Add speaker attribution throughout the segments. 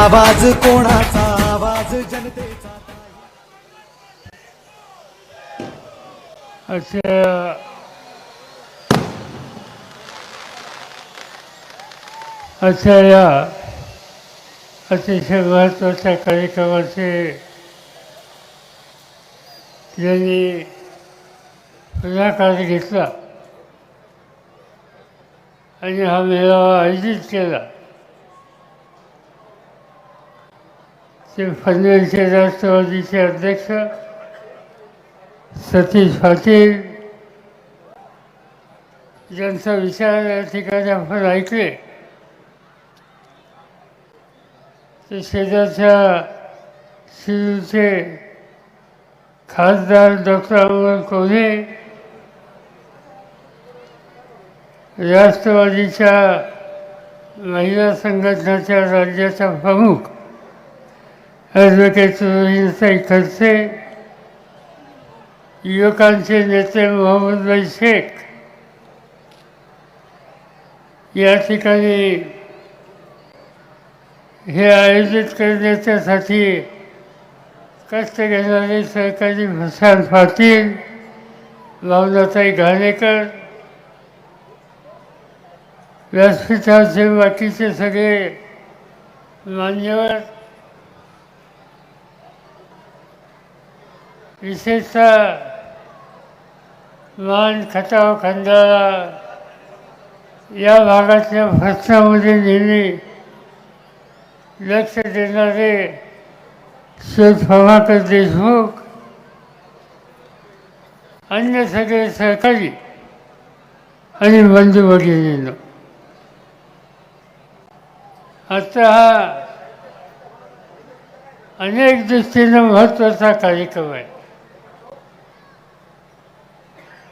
Speaker 1: आवाज कोणाचा आवाज जनतेचा
Speaker 2: अशा अशा या अतिशय महत्त्वाच्या कार्यक्रमाचे यांनी पुढाकार घेतला. आणि हा मेळावा आयोजित केला. ते फडणवीसचे राष्ट्रवादीचे अध्यक्ष सतीश पाटील ज्यांचा विचार या ठिकाणी आपण ऐकले. ते शेजारच्या शिरूरचे खासदार डॉक्टर अमोल कोल्हे राष्ट्रवादीच्या महिला संघटनाच्या राज्याचा प्रमुख ॲडव्होकेट रोहिणताई खडसे युवकांचे नेते मोहम्मदभाई शेख. या ठिकाणी हे आयोजित करण्याच्यासाठी कष्ट घेणारे सहकारी भसाण पाटील भावनाताई घाणेकर व्यासपीठाचे बाकीचे सगळे मान्यवर विशेषतः मान खटाव खंडाळा या भागातल्या प्रश्नामध्ये नेहमी लक्ष देणारे श्री प्रभाकर देशमुख अन्य सगळे सहकारी आणि बंधू भगिनींनो. आता हा अनेक दृष्टीनं महत्त्वाचा कार्यक्रम आहे.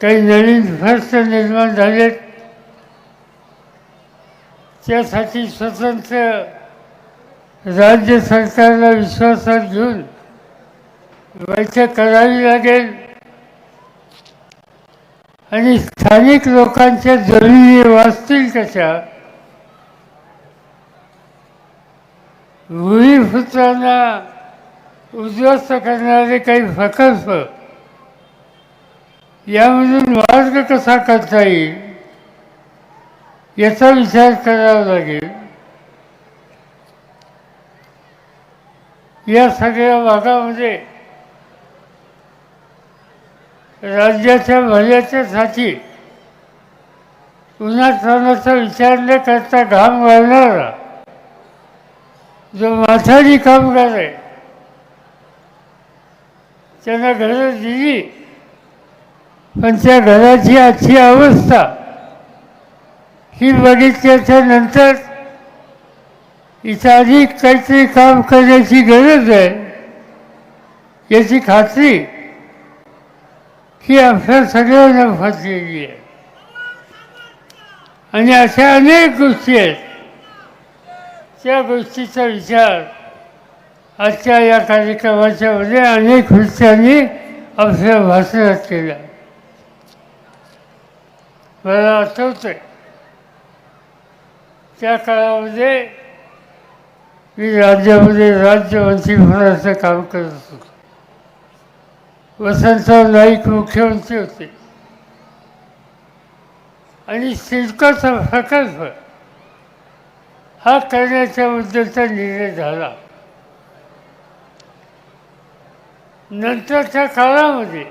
Speaker 2: काही नवीन प्रश्न निर्माण झालेत त्यासाठी स्वतंत्र राज्य सरकारला विश्वासात घेऊन बैठक करावी लागेल. आणि स्थानिक लोकांच्या जमिनी वाचतील कशा? भूमिपुत्रांना उद्ध्वस्त करणारे काही प्रकल्प यामधून मार्ग कसा करता येईल याचा विचार करावा लागेल. या सगळ्या भागामध्ये राज्याच्या भल्याच्यासाठी उन्हातानाचा विचार न करता घाम घालणारा जो माथाडी कामगार आहे त्यांना घरं दिली पण त्या घराची आजची अवस्था ही बघितल्याच्या नंतर इथं अधिक काहीतरी काम करण्याची गरज आहे याची खात्री ही आपल्या सगळ्यांना फासलेली आहे. आणि अशा अनेक गोष्टी आहेत. त्या गोष्टीचा विचार आजच्या या कार्यक्रमाच्या मध्ये अनेक विषयांनी आपल्या भाषणात केला. मला आठवतंय. त्या काळामध्ये मी राज्यामध्ये राज्यमंत्री होण्याचं काम करत होतो. वसंतराव नाईक मुख्यमंत्री होते. आणि सिडकोचा प्रकल्प हा करण्याच्या बद्दलचा निर्णय झाला. नंतरच्या काळामध्ये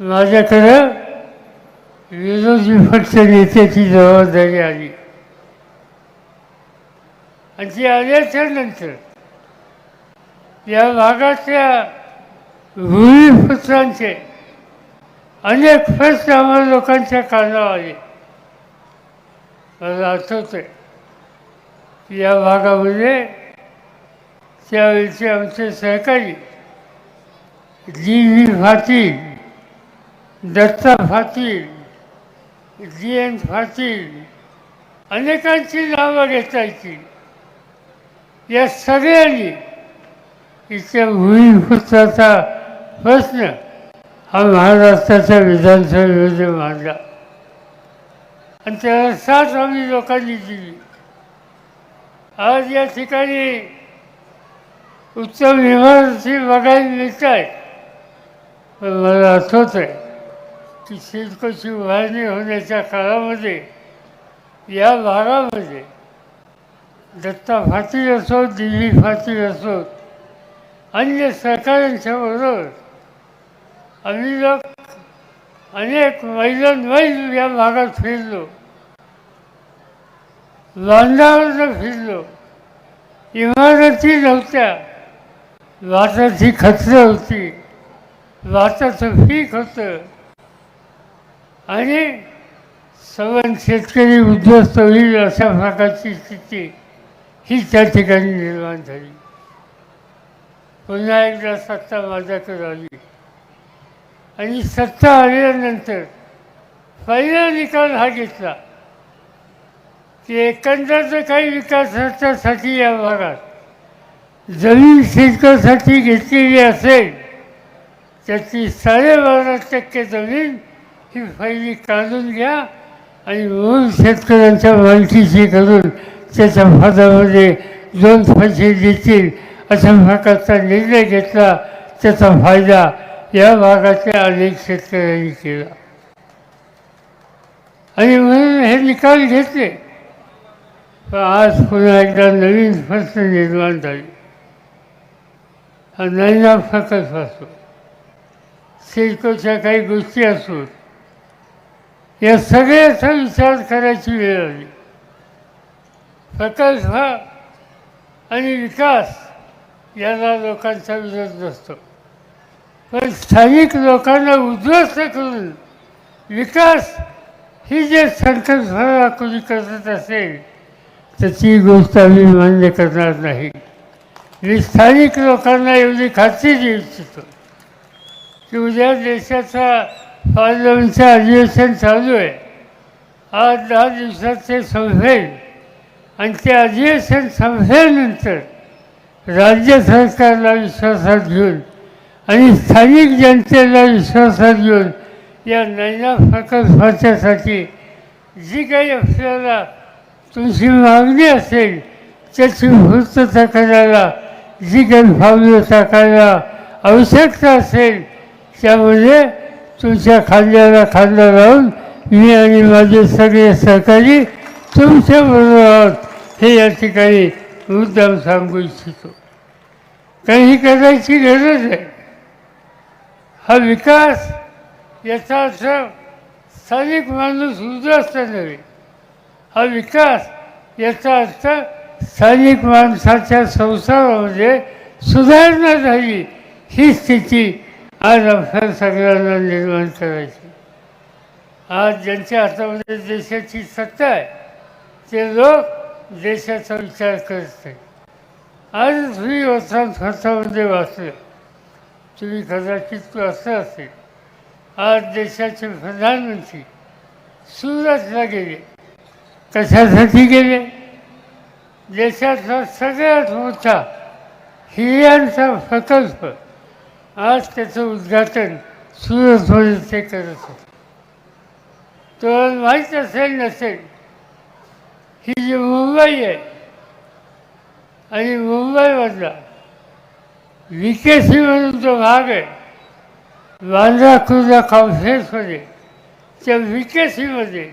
Speaker 2: माझ्याकडं विरोधी पक्ष नेत्याची जबाबदारी आली. आणि ती आल्याच्यानंतर या भागातल्या भूमिपुत्रांचे अनेक प्रश्न आम्हाला लोकांच्या कानावर आले. मला आठवतं की या भागामध्ये त्यावेळेचे आमचे सहकारी G V Patil Datta Patil G N Patil अनेकांची नावं घेतायची. या सगळ्यांनी इथे भूमिपुत्राचा प्रश्न हा महाराष्ट्राच्या विधानसभेमध्ये मांडला. आणि त्याला साथ आम्ही लोकांनी दिली. आज या ठिकाणी उत्तम इमारती बघायला मिळत आहेत पण मला आठवत आहे की सिडकोची उभारणी होण्याच्या काळामध्ये या भागामध्ये दत्ता फाती असो दिल्ली फाती असो अन्य सरकारांच्या बरोबर आम्ही लोक अनेक मैदान मैल या भागात फिरलो बांधावर फिरलो इमारती नव्हत्या वाटाची खत्र होती वाटाचं फीक होतं आणि सवन शेतकरी उद्ध्वस्त होईल अशा प्रकारची स्थिती ही त्या ठिकाणी निर्माण झाली. पुन्हा एकदा सत्ता माझ्याकडे आली. आणि सत्ता आल्यानंतर पहिला निकाल हा घेतला की एकंदर जर काही विकासासाठी या भागात जमीन शेतकऱ्यासाठी घेतलेली असेल त्याची साडेबारा टक्के जमीन ही फायली काढून घ्या आणि मूळ शेतकऱ्यांच्या मालकीची करून त्याच्या फादामध्ये दोन पैसे देतील अशा प्रकारचा निर्णय घेतला. त्याचा फायदा या भागातल्या अनेक शेतकऱ्यांनी केला. आणि म्हणून हे निकाल घेतले. पण आज पुन्हा एकदा नवीन प्रश्न निर्माण झाली. हा नैना फकत असो सिडकोच्या काही गोष्टी असोत या सगळ्याचा विचार करायची वेळ आली. प्रकल्प आणि विकास याला लोकांचा विरोध नसतो. पण स्थानिक लोकांना उद्ध्वस्त करून विकास ही जे संकल्पना कोणी करत असेल तर ती गोष्ट आम्ही मान्य करणार नाही. मी स्थानिक लोकांना एवढी खात्री देऊ इच्छितो की उद्या देशाचा पार्लमेंटचं अधिवेशन चालू आहे. आज दहा दिवसात ते संपेल आणि ते अधिवेशन संपल्यानंतर राज्य सरकारला विश्वासात घेऊन आणि स्थानिक जनतेला विश्वासात घेऊन या नैना प्रकल्पाच्यासाठी जी काही आपल्याला तुमची मागणी असेल त्याची पूर्तता करायला जी काही पावलं टाकायला आवश्यकता असेल त्यामध्ये तुमच्या खांद्याला खांदा लावून मी आणि माझे सगळे सहकारी तुमच्याबरोबर आहोत. हे या ठिकाणी मुद्दाम सांगू इच्छितो. काही करायची गरज आहे. हा विकास याचा अर्थ स्थानिक माणूस उद्ध्वस्त नव्हे. हा विकास याचा अर्थ स्थानिक माणसाच्या संसारामध्ये सुधारणा झाली. ही स्थिती आज आपल्या सगळ्यांना निर्माण करायची. आज ज्यांच्या हातामध्ये देशाची सत्ता आहे ते लोक देशाचा विचार करत नाही आजच मी वर्तमानपत्रामध्ये वाचलं. तुम्ही कदाचित असं असेल. आज देशाचे प्रधानमंत्री सुरतला गेले. कशासाठी गेले? देशाचा सगळ्यात मोठा हिऱ्यांचा प्रकल्प. आज त्याचं उद्घाटन सुरतमध्ये ते करत होते तर माहीत असेल नसेल ही जी मुंबई आहे आणि मुंबईमधला विकेसी म्हणून जो भाग आहे बांद्रा खुर्दा कॉन्फरन्समध्ये त्या विकेसीमध्ये सीमध्ये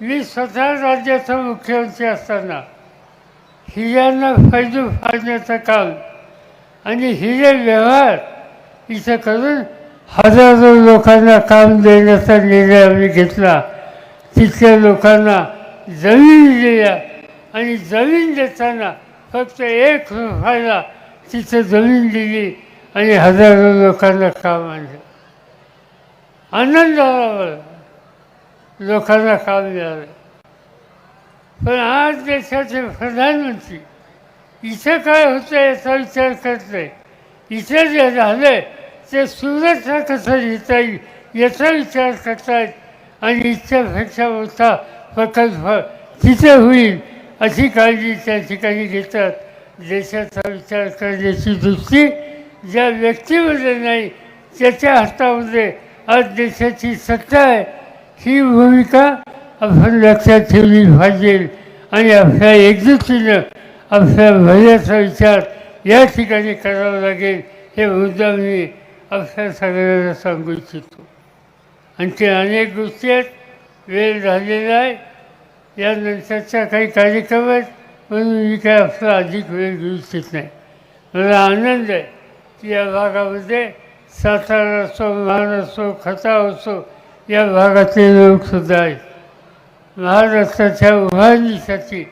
Speaker 2: मी स्वतः राज्याचा मुख्यमंत्री असताना हिऱ्यांना फायदे फाडण्याचं काम आणि हिरे व्यवहार इथं करून हजारो लोकांना काम देण्याचा निर्णय आम्ही घेतला. तिथल्या लोकांना जमीन दिल्या आणि जमीन देताना फक्त एक रुपयाला तिथं जमीन दिली आणि हजारो लोकांना काम आणलं. आनंद झाला लोकांना काम मिळालं. पण आज देशाचे प्रधानमंत्री इथं काय होतं याचा विचार करत नाही इथं जे झालं ते सूर्याचा कसं लिहिता येईल याचा विचार करतायत आणि इच्छापेक्षा मोठा प्रकल्प तिथे होईल अशी काळजी त्या ठिकाणी घेतात. देशाचा विचार करण्याची दृष्टी ज्या व्यक्तीमध्ये नाही त्याच्या हातामध्ये आज देशाची सत्ता आहे ही भूमिका आपण लक्षात ठेवली पाहिजे. आणि आपल्या एकजुटीनं आपल्या भल्याचा विचार या ठिकाणी करावा लागेल. हे मुद्दा मी आपल्या सगळ्यांना सांगू इच्छितो. आणि ते अनेक गोष्टी आहेत वेळ झालेला आहे. यानंतरच्या काही कार्यक्रम आहेत म्हणून मी काय आपला अधिक वेळ घेऊ इच्छित नाही. मला आनंद आहे की या भागामध्ये सातारा असो महान असो खता असो या भागातले लोकसुद्धा आहेत. महाराष्ट्राच्या उभारणीसाठी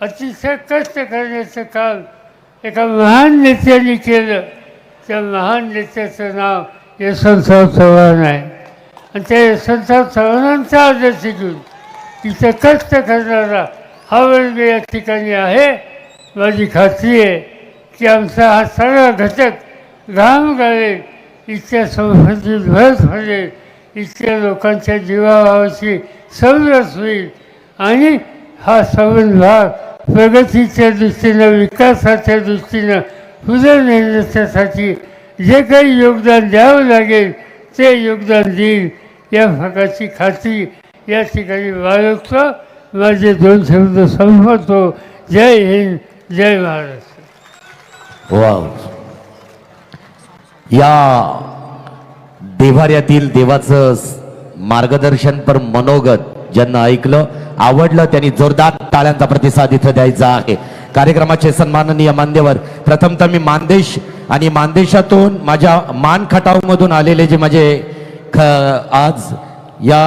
Speaker 2: अतिशय कष्ट करण्याचं काम एका महान नेत्याने केलं. त्या महान नेत्याचं नाव यशवंतराव चव्हाण आहे. आणि त्या यशवंतराव चव्हाणांचा आदर्श घेऊन तिथं कष्ट करणारा हा वर्ग या ठिकाणी आहे. माझी खात्री आहे की आमचा हा सगळा घटक घाम गाळेल इतक्या संस्कृतीत भरत पडेल इतक्या लोकांच्या जीवाभावाची समरस होईल आणि हा संबंध भाग प्रगतीच्या दृष्टीनं विकासाच्या दृष्टीनं पुढे जे काही योगदान द्यावं लागेल ते योगदान देईल. या भागाची खात्री या ठिकाणी बाळगतो. माझे दोन शब्द संपवतो. जय हिंद जय महाराष्ट्र
Speaker 3: वाव. या देवाऱ्यातील देवाचं मार्गदर्शन पर मनोगत ज्यांना ऐकलं आवडलं त्यांनी जोरदार टाळ्यांचा प्रतिसाद इथं द्यायचा आहे. कार्यक्रमाचे सन्माननीय मान्यवर प्रथमतः मी मानदेश आणि मानदेशातून माझ्या मान खटावमधून आलेले जे माझे ख आज या